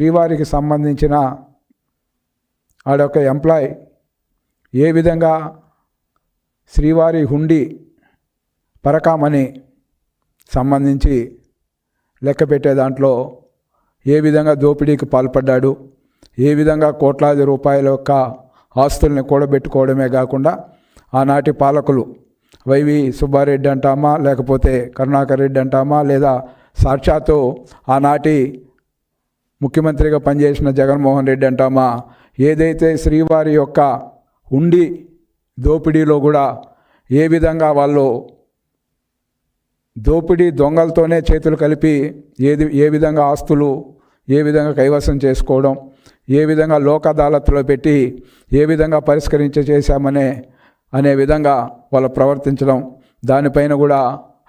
శ్రీవారికి సంబంధించిన ఆడొక ఎంప్లాయ్ ఏ విధంగా శ్రీవారి హుండీ పరకామని సంబంధించి లెక్క పెట్టే దాంట్లో ఏ విధంగా దోపిడీకి పాల్పడ్డాడు ఏ విధంగా కోట్లాది రూపాయల యొక్క ఆస్తుల్ని కూడబెట్టుకోవడమే కాకుండా ఆనాటి పాలకులు వైవి సుబ్బారెడ్డి అంటామా లేకపోతే కరుణాకర్ రెడ్డి అంటామా లేదా సాక్షాత్తు ఆనాటి ముఖ్యమంత్రిగా పనిచేసిన జగన్మోహన్ రెడ్డి అంటామా? ఏదైతే శ్రీవారి యొక్క ఉండి దోపిడీలో కూడా ఏ విధంగా వాళ్ళు దోపిడీ దొంగలతోనే చేతులు కలిపి ఏది ఏ విధంగా ఆస్తులు ఏ విధంగా కైవసం చేసుకోవడం ఏ విధంగా లోక అదాలత్లో పెట్టి ఏ విధంగా పరిష్కరించ చేశామనే అనే విధంగా వాళ్ళు ప్రవర్తించడం దానిపైన కూడా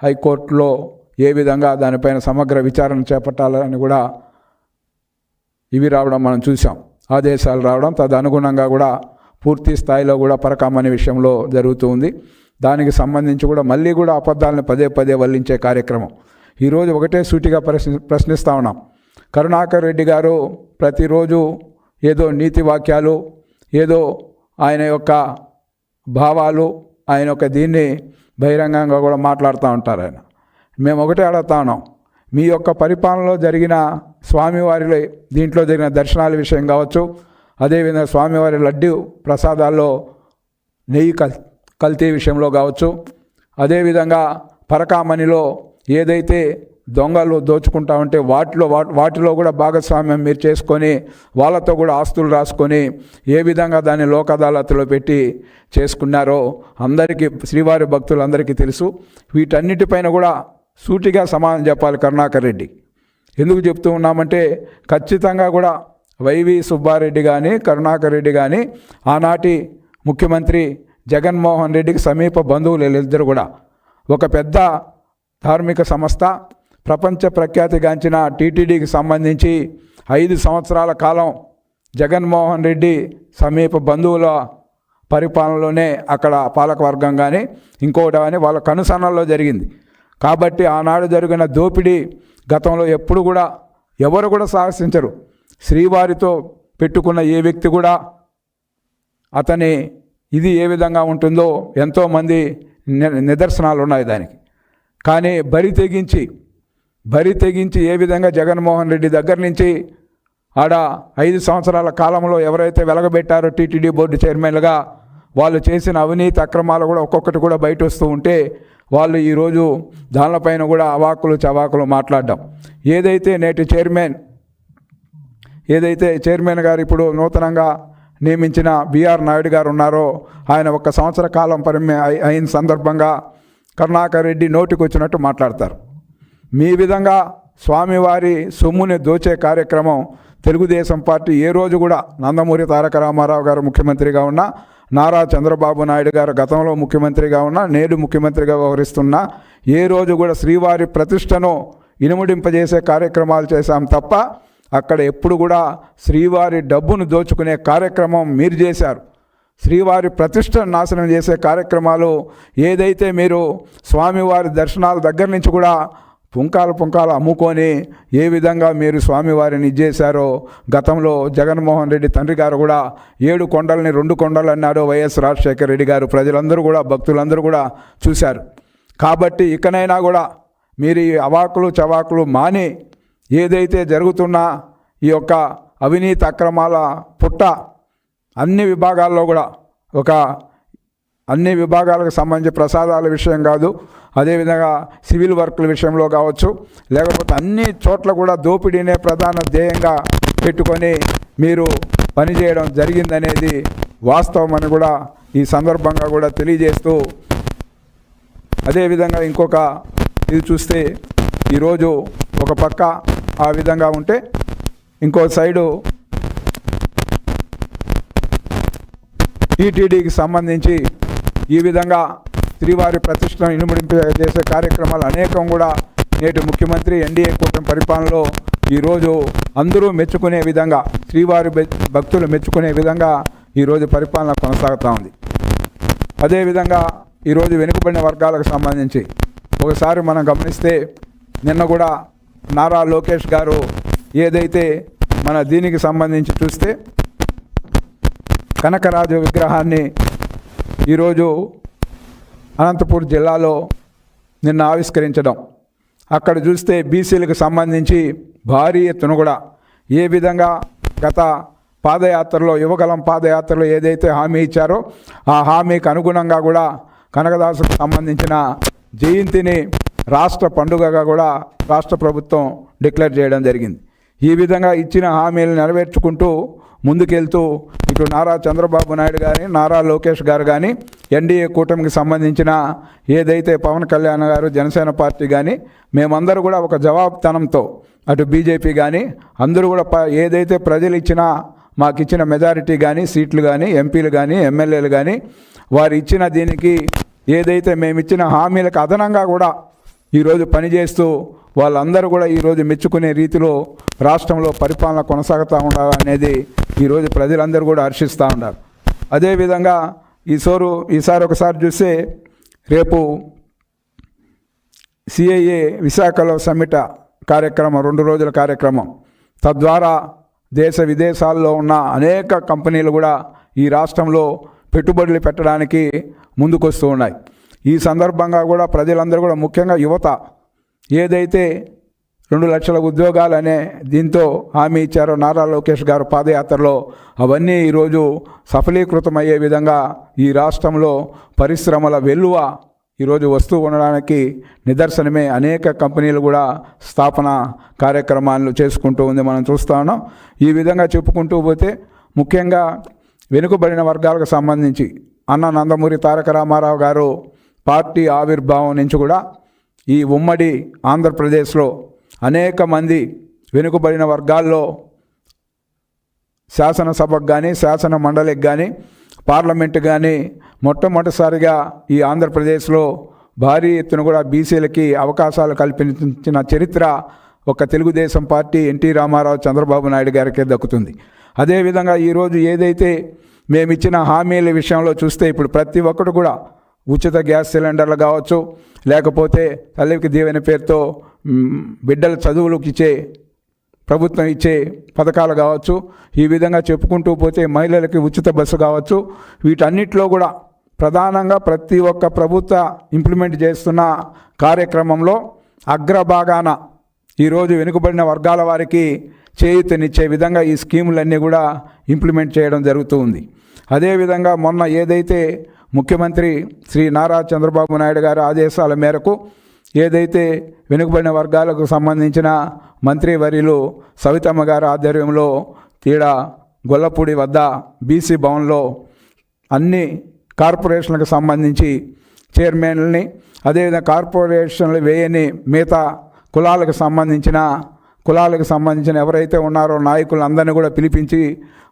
హైకోర్టులో ఏ విధంగా దానిపైన సమగ్ర విచారణ చేపట్టాలని కూడా ఇవి రావడం మనం చూసాం ఆదేశాలు రావడం తదనుగుణంగా కూడా పూర్తి స్థాయిలో కూడా పరకామని విషయంలో జరుగుతూ ఉంది. దానికి సంబంధించి కూడా మళ్ళీ కూడా అబద్ధాలను పదే పదే వల్లించే కార్యక్రమం. ఈరోజు ఒకటే సూటిగా ప్రశ్ని ప్రశ్నిస్తూ ఉన్నాం. కరుణాకర్ రెడ్డి గారు ప్రతిరోజు ఏదో నీతి వాక్యాలు ఏదో ఆయన యొక్క భావాలు ఆయన యొక్క దీన్ని బహిరంగంగా కూడా మాట్లాడుతూ ఉంటారు ఆయన. మేము ఒకటే అడుగుతా ఉన్నాం. మీ యొక్క పరిపాలనలో జరిగిన స్వామివారి దీంట్లో జరిగిన దర్శనాల విషయం కావచ్చు అదేవిధంగా స్వామివారి లడ్డు ప్రసాదాల్లో నెయ్యి కల్ కల్తీ విషయంలో కావచ్చు అదేవిధంగా పరకామణిలో ఏదైతే దొంగలు దోచుకుంటా ఉంటే వాటిలో వా- వాటిలో కూడా భాగస్వామ్యం మీరు చేసుకొని వాళ్ళతో కూడా ఆస్తులు రాసుకొని ఏ విధంగా దాన్ని లోక్ అదాలత్లో పెట్టి చేసుకున్నారో అందరికీ శ్రీవారి భక్తులందరికీ తెలుసు. వీటన్నిటిపైన కూడా సూటిగా సమాధానం చెప్పాలి కరుణాకర్ రెడ్డి. ఎందుకు చెప్తూ ఉన్నామంటే ఖచ్చితంగా కూడా వైవి సుబ్బారెడ్డి కానీ కరుణాకర్ రెడ్డి కానీ ఆనాటి ముఖ్యమంత్రి జగన్మోహన్ రెడ్డికి సమీప బంధువులు వీళ్ళిద్దరు కూడా. ఒక పెద్ద ధార్మిక సంస్థ ప్రపంచ ప్రఖ్యాతిగాంచిన టీటీడీకి సంబంధించి ఐదు సంవత్సరాల కాలం జగన్మోహన్ రెడ్డి సమీప బంధువుల పరిపాలనలోనే అక్కడ పాలకవర్గం కానీ ఇంకోటి కానీ వాళ్ళ కనుసన్నల్లో జరిగింది. కాబట్టి ఆనాడు జరిగిన దోపిడీ గతంలో ఎప్పుడు కూడా ఎవరు కూడా సాహసించరు. శ్రీవారితో పెట్టుకున్న ఏ వ్యక్తి కూడా అతని ఇది ఏ విధంగా ఉంటుందో ఎంతోమంది నిదర్శనాలు ఉన్నాయి దానికి. కానీ బరి తెగించి బరి తెగించి ఏ విధంగా జగన్మోహన్ రెడ్డి దగ్గర నుంచి ఆడ ఐదు సంవత్సరాల కాలంలో ఎవరైతే వెలగబెట్టారో టీటీడీ బోర్డు చైర్మన్లుగా వాళ్ళు చేసిన అవినీతి అక్రమాలు కూడా ఒక్కొక్కటి కూడా బయట వస్తూ ఉంటే వాళ్ళు ఈరోజు దానిపైన కూడా అవాకులు చవాకులు మాట్లాడడం. ఏదైతే నేటి చైర్మన్ ఏదైతే చైర్మన్ గారు ఇప్పుడు నూతనంగా నియమించిన బిఆర్ నాయుడు గారు ఉన్నారో ఆయన ఒక సంవత్సర కాలం పరిమి అయిన సందర్భంగా కరుణాకర్ రెడ్డి నోటికి వచ్చినట్టు మాట్లాడతారు. మీ విధంగా స్వామివారి సొమ్ముని దోచే కార్యక్రమం తెలుగుదేశం పార్టీ ఏ రోజు కూడా నందమూరి తారక రామారావు గారు ముఖ్యమంత్రిగా ఉన్నా నారా చంద్రబాబు నాయుడు గారు గతంలో ముఖ్యమంత్రిగా ఉన్న నేడు ముఖ్యమంత్రిగా వ్యవహరిస్తున్న ఏ రోజు కూడా శ్రీవారి ప్రతిష్టను ఇనుముడింపజేసే కార్యక్రమాలు చేశాం తప్ప అక్కడ ఎప్పుడు కూడా శ్రీవారి డబ్బును దోచుకునే కార్యక్రమం మీరు చేశారు. శ్రీవారి ప్రతిష్టను నాశనం చేసే కార్యక్రమాలు ఏదైతే మీరు స్వామివారి దర్శనాల దగ్గర నుంచి కూడా పుంకాలు పుంకాలు అమ్ముకొని ఏ విధంగా మీరు స్వామివారిని ఇచ్చేశారో గతంలో జగన్మోహన్ రెడ్డి తండ్రి గారు కూడా ఏడు కొండల్ని రెండు కొండలు అన్నారు వైఎస్ రాజశేఖర రెడ్డి గారు. ప్రజలందరూ కూడా భక్తులందరూ కూడా చూశారు. కాబట్టి ఇకనైనా కూడా మీరు ఈ అవాకులు చవాకులు మాని ఏదైతే జరుగుతున్న ఈ యొక్క అవినీతి అక్రమాల పుట్ట అన్ని విభాగాల్లో కూడా ఒక అన్ని విభాగాలకు సంబంధించి ప్రసాదాల విషయం కాదు అదేవిధంగా సివిల్ వర్క్ల విషయంలో కావచ్చు లేకపోతే అన్ని చోట్ల కూడా దోపిడీనే ప్రధాన ధ్యేయంగా పెట్టుకొని మీరు పనిచేయడం జరిగిందనేది వాస్తవం అని కూడా ఈ సందర్భంగా కూడా తెలియజేస్తూ అదేవిధంగా ఇంకొక ఇది చూస్తే ఈరోజు ఒక పక్క ఆ విధంగా ఉంటే ఇంకో సైడు టీటీడీకి సంబంధించి ఈ విధంగా శ్రీవారి ప్రతిష్టను ఇనుముడింప చేసే కార్యక్రమాలు అనేకం కూడా నేటి ముఖ్యమంత్రి ఎన్డీఏ కూటమి పరిపాలనలో ఈరోజు అందరూ మెచ్చుకునే విధంగా శ్రీవారి భక్తులు మెచ్చుకునే విధంగా ఈరోజు పరిపాలన కొనసాగుతూ ఉంది. అదేవిధంగా ఈరోజు వెనుకబడిన వర్గాలకు సంబంధించి ఒకసారి మనం గమనిస్తే నిన్న కూడా నారా లోకేష్ గారు ఏదైతే మన దీనికి సంబంధించి చూస్తే కనకరాజు విగ్రహాన్ని ఈరోజు అనంతపూర్ జిల్లాలో నిన్న ఆవిష్కరించడం. అక్కడ చూస్తే బీసీలకు సంబంధించి భారీ ఎత్తున కూడా ఏ విధంగా గత పాదయాత్రలో యువకలం పాదయాత్రలో ఏదైతే హామీ ఇచ్చారో ఆ హామీకి అనుగుణంగా కూడా కనకదాసుకు సంబంధించిన జయంతిని రాష్ట్ర పండుగగా కూడా రాష్ట్ర ప్రభుత్వం డిక్లేర్ చేయడం జరిగింది. ఈ విధంగా ఇచ్చిన హామీలు నెరవేర్చుకుంటూ ముందుకెళ్తూ ఇటు నారా చంద్రబాబు నాయుడు కానీ నారా లోకేష్ గారు కానీ ఎన్డీఏ కూటమికి సంబంధించిన ఏదైతే పవన్ కళ్యాణ్ గారు జనసేన పార్టీ కానీ మేమందరూ కూడా ఒక జవాబుతనంతో అటు బీజేపీ కానీ అందరూ కూడా ప ఏదైతే ప్రజలు ఇచ్చిన మాకు ఇచ్చిన మెజారిటీ కానీ సీట్లు కానీ ఎంపీలు కానీ ఎమ్మెల్యేలు కానీ వారు ఇచ్చిన దీనికి ఏదైతే మేము ఇచ్చిన హామీలకు అదనంగా కూడా ఈరోజు పనిచేస్తూ వాళ్ళందరూ కూడా ఈరోజు మెచ్చుకునే రీతిలో రాష్ట్రంలో పరిపాలన కొనసాగుతూ ఉండాలనేది ఈరోజు ప్రజలందరూ కూడా హర్షిస్తూ ఉన్నారు. అదేవిధంగా ఈసారు ఈసారి ఒకసారి చూస్తే రేపు సిఐఏ విశాఖలో సమ్మిట కార్యక్రమం రెండు రోజుల కార్యక్రమం. తద్వారా దేశ విదేశాల్లో ఉన్న అనేక కంపెనీలు కూడా ఈ రాష్ట్రంలో పెట్టుబడులు పెట్టడానికి ముందుకొస్తూ ఉన్నాయి. ఈ సందర్భంగా కూడా ప్రజలందరూ కూడా ముఖ్యంగా యువత ఏదైతే రెండు లక్షల ఉద్యోగాలు అనే దీంతో హామీ ఇచ్చారో నారా లోకేష్ గారు పాదయాత్రలో అవన్నీ ఈరోజు సఫలీకృతమయ్యే విధంగా ఈ రాష్ట్రంలో పరిశ్రమల వెల్లువ ఈరోజు వస్తూ ఉండడానికి నిదర్శనమే. అనేక కంపెనీలు కూడా స్థాపన కార్యక్రమాలు చేసుకుంటూ ఉంది మనం చూస్తాను ఉన్నాం. ఈ విధంగా చెప్పుకుంటూ పోతే ముఖ్యంగా వెనుకబడిన వర్గాలకు సంబంధించి అన్న నందమూరి తారక రామారావు గారు పార్టీ ఆవిర్భావం నుంచి కూడా ఈ ఉమ్మడి ఆంధ్రప్రదేశ్లో అనేక మంది వెనుకబడిన వర్గాల్లో శాసనసభకు కానీ శాసన మండలికి కానీ పార్లమెంట్ కానీ మొట్టమొదటిసారిగా ఈ ఆంధ్రప్రదేశ్లో భారీ ఎత్తున కూడా బీసీలకి అవకాశాలు కల్పించిన చరిత్ర ఒక తెలుగుదేశం పార్టీ ఎన్టీ రామారావు చంద్రబాబు నాయుడు గారికే దక్కుతుంది. అదేవిధంగా ఈరోజు ఏదైతే మేమిచ్చిన హామీల విషయంలో చూస్తే ఇప్పుడు ప్రతి ఒక్కరు కూడా ఉచిత గ్యాస్ సిలిండర్లు కావచ్చు లేకపోతే తల్లికి దీవెన పేరుతో బిడ్డల చదువులకు ఇచ్చే ప్రభుత్వం ఇచ్చే పథకాలు కావచ్చు ఈ విధంగా చెప్పుకుంటూ పోతే మహిళలకి ఉచిత బస్సు కావచ్చు వీటన్నిటిలో కూడా ప్రధానంగా ప్రతి ఒక్క ప్రభుత్వ ఇంప్లిమెంట్ చేస్తున్న కార్యక్రమంలో అగ్రభాగాన ఈరోజు వెనుకబడిన వర్గాల వారికి చేయూతనిచ్చే విధంగా ఈ స్కీములన్నీ కూడా ఇంప్లిమెంట్ చేయడం జరుగుతూ ఉంది. అదేవిధంగా మొన్న ఏదైతే ముఖ్యమంత్రి శ్రీ నారా చంద్రబాబు నాయుడు గారి ఆదేశాల మేరకు ఏదైతే వెనుకబడిన వర్గాలకు సంబంధించిన మంత్రివర్యులు సవితమ్మ గారి ఆధ్వర్యంలో తీడ గొల్లపూడి వద్ద బీసీ భవన్లో అన్ని కార్పొరేషన్లకు సంబంధించి చైర్మన్లని అదేవిధంగా కార్పొరేషన్లు వేయని మిగతా కులాలకు సంబంధించిన కులాలకు సంబంధించిన ఎవరైతే ఉన్నారో నాయకులందరినీ కూడా పిలిపించి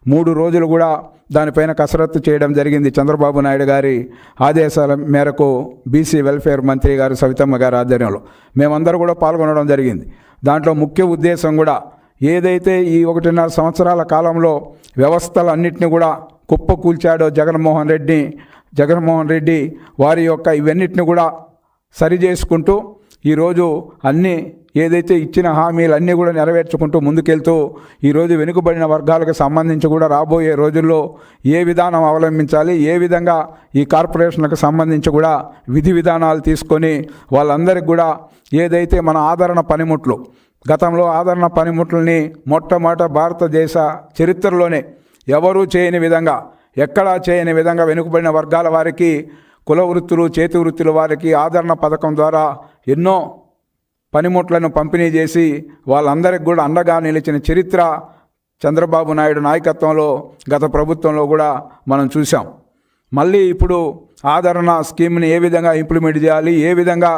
మూడు రోజులు కూడా దానిపైన కసరత్తు చేయడం జరిగింది చంద్రబాబు నాయుడు గారి ఆదేశాల మేరకు బీసీ వెల్ఫేర్ మంత్రి గారు సవితమ్మ గారి ఆధ్వర్యంలో. మేమందరూ కూడా పాల్గొనడం జరిగింది. దాంట్లో ముఖ్య ఉద్దేశం కూడా ఏదైతే ఈ ఒకటిన్నర సంవత్సరాల కాలంలో వ్యవస్థలన్నింటినీ కూడా కుప్పకూల్చాడో జగన్మోహన్ రెడ్డి జగన్మోహన్ రెడ్డి వారి యొక్క ఇవన్నిటిని కూడా సరి చేసుకుంటూ ఈరోజు అన్ని ఏదైతే ఇచ్చిన హామీలు అన్నీ కూడా నెరవేర్చుకుంటూ ముందుకెళ్తూ ఈరోజు వెనుకబడిన వర్గాలకు సంబంధించి కూడా రాబోయే రోజుల్లో ఏ విధానం అవలంబించాలి ఏ విధంగా ఈ కార్పొరేషన్లకు సంబంధించి కూడా విధి విధానాలు తీసుకొని వాళ్ళందరికీ కూడా ఏదైతే మన ఆదరణ పనిముట్లు గతంలో ఆదరణ పనిముట్లని మొట్టమొదట భారతదేశ చరిత్రలోనే ఎవరూ చేయని విధంగా ఎక్కడా చేయని విధంగా వెనుకబడిన వర్గాల వారికి కుల వృత్తులు చేతి వృత్తుల వారికి ఆదరణ పథకం ద్వారా ఎన్నో పనిముట్లను పంపిణీ చేసి వాళ్ళందరికీ కూడా అండగా నిలిచిన చరిత్ర చంద్రబాబు నాయుడు నాయకత్వంలో గత ప్రభుత్వంలో కూడా మనం చూసాం మళ్ళీ ఇప్పుడు ఆదరణ స్కీమ్ని ఏ విధంగా ఇంప్లిమెంట్ చేయాలి ఏ విధంగా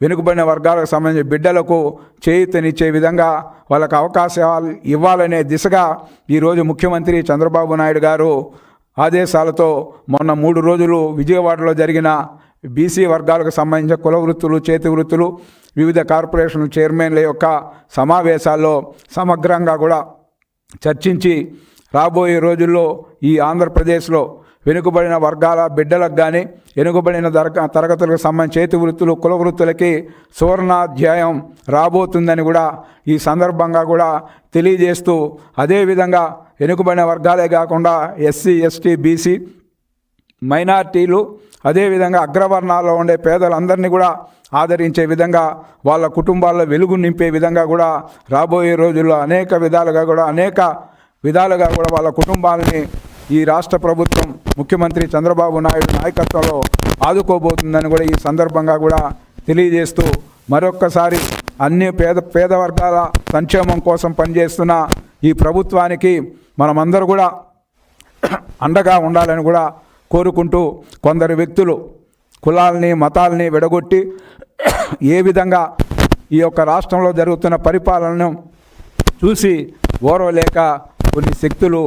వెనుకబడిన వర్గాలకు సంబంధించిన బిడ్డలకు చేయూతనిచ్చే విధంగా వాళ్ళకు అవకాశాలు ఇవ్వాలనే దిశగా ఈరోజు ముఖ్యమంత్రి చంద్రబాబు నాయుడు గారు ఆదేశాలతో మొన్న మూడు రోజులు విజయవాడలో జరిగిన బీసీ వర్గాలకు సంబంధించిన కుల వృత్తులు చేతి వృత్తులు వివిధ కార్పొరేషన్ చైర్మన్ల యొక్క సమావేశాల్లో సమగ్రంగా కూడా చర్చించి రాబోయే రోజుల్లో ఈ ఆంధ్రప్రదేశ్లో వెనుకబడిన వర్గాల బిడ్డలకు కానీ వెనుకబడిన దరగ తరగతులకు సంబంధించి చేతి వృత్తులు కుల వృత్తులకి సువర్ణాధ్యాయం రాబోతుందని కూడా ఈ సందర్భంగా కూడా తెలియజేస్తూ అదేవిధంగా వెనుకబడిన వర్గాలే కాకుండా ఎస్సీ ఎస్టీ బీసీ మైనార్టీలు అదేవిధంగా అగ్రవర్ణాల్లో ఉండే పేదలందరినీ కూడా ఆదరించే విధంగా వాళ్ళ కుటుంబాల్లో వెలుగు నింపే విధంగా కూడా రాబోయే రోజుల్లో అనేక విధాలుగా కూడా అనేక విధాలుగా కూడా వాళ్ళ కుటుంబాలని ఈ రాష్ట్ర ప్రభుత్వం ముఖ్యమంత్రి చంద్రబాబు నాయుడు నాయకత్వంలో ఆదుకోబోతుందని కూడా ఈ సందర్భంగా కూడా తెలియజేస్తూ మరొక్కసారి అన్ని పేద పేద వర్గాల సంక్షేమం కోసం పనిచేస్తున్న ఈ ప్రభుత్వానికి మనమందరూ కూడా అండగా ఉండాలని కూడా కోరుకుంటూ కొందరు వ్యక్తులు కులాల్ని మతాల్ని విడగొట్టి ఏ విధంగా ఈ యొక్క రాష్ట్రంలో జరుగుతున్న పరిపాలనను చూసి ఓరవలేక కొన్ని శక్తులు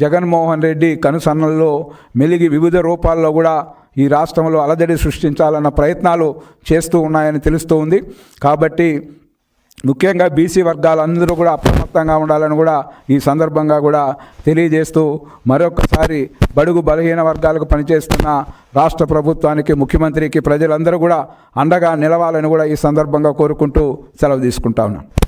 జగన్మోహన్ రెడ్డి కనుసన్నల్లో మెలిగి వివిధ రూపాల్లో కూడా ఈ రాష్ట్రంలో అలజడి సృష్టించాలన్న ప్రయత్నాలు చేస్తూ ఉన్నాయని తెలుస్తూ ఉంది. కాబట్టి ముఖ్యంగా బీసీ వర్గాలందరూ కూడా అప్రమత్తంగా ఉండాలని కూడా ఈ సందర్భంగా కూడా తెలియజేస్తూ మరొకసారి బడుగు బలహీన వర్గాలకు పనిచేస్తున్న రాష్ట్ర ప్రభుత్వానికి ముఖ్యమంత్రికి ప్రజలందరూ కూడా అండగా నిలవాలని కూడా ఈ సందర్భంగా కోరుకుంటూ సెలవు తీసుకుంటా ఉన్నాను